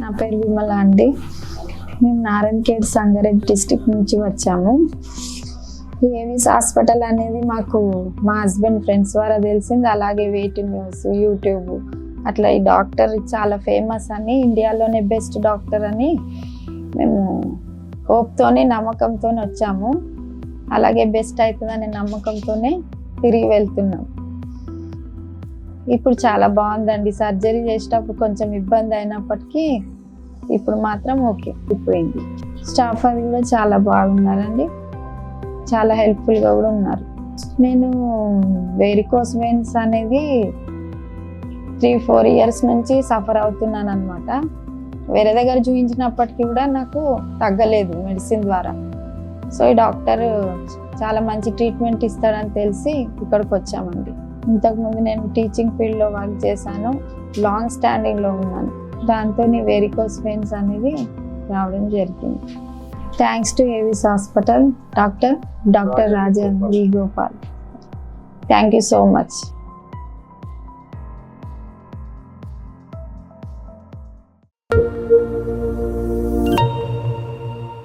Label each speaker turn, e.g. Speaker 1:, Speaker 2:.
Speaker 1: నా పేరు విమల అండి. మేము నారాయణఖేడ్ సంగారెడ్డి డిస్టిక్ నుంచి వచ్చాము. ఈ ఏవిస్ హాస్పిటల్ అనేది మాకు మా హస్బెండ్ ఫ్రెండ్స్ ద్వారా తెలిసింది. అలాగే వెయిట్ న్యూస్ యూట్యూబ్ అట్లా ఈ డాక్టర్ చాలా ఫేమస్ అని ఇండియాలోనే బెస్ట్ డాక్టర్ అని మేము హోప్తోనే నమ్మకంతో వచ్చాము. అలాగే బెస్ట్ అవుతుందనే నమ్మకంతోనే తిరిగి వెళ్తున్నాం. ఇప్పుడు చాలా బాగుందండి. సర్జరీ చేసేటప్పుడు కొంచెం ఇబ్బంది అయినప్పటికీ ఇప్పుడు మాత్రం ఓకే అయిపోయింది. స్టాఫ్ అది కూడా చాలా బాగున్నారండి. చాలా హెల్ప్ఫుల్గా కూడా ఉన్నారు. నేను వెరికోస్ వెయిన్స్ అనేది త్రీ ఫోర్ ఇయర్స్ నుంచి సఫర్ అవుతున్నాను అనమాట వేరే దగ్గర చూపించినప్పటికీ కూడా నాకు తగ్గలేదు మెడిసిన్ ద్వారా. సో ఈ డాక్టర్ చాలా మంచి ట్రీట్మెంట్ ఇస్తాడని తెలిసి ఇక్కడికి వచ్చామండి. ఇంతకుముందు నేను టీచింగ్ ఫీల్డ్లో వర్క్ చేశాను. లాంగ్ స్టాండింగ్లో ఉన్నాను. దాంతో వెరికోస్ వెయిన్స్ అనేది రావడం జరిగింది. Thanks to Avis hospital doctor doctor Raja V Gopal. Thank you so much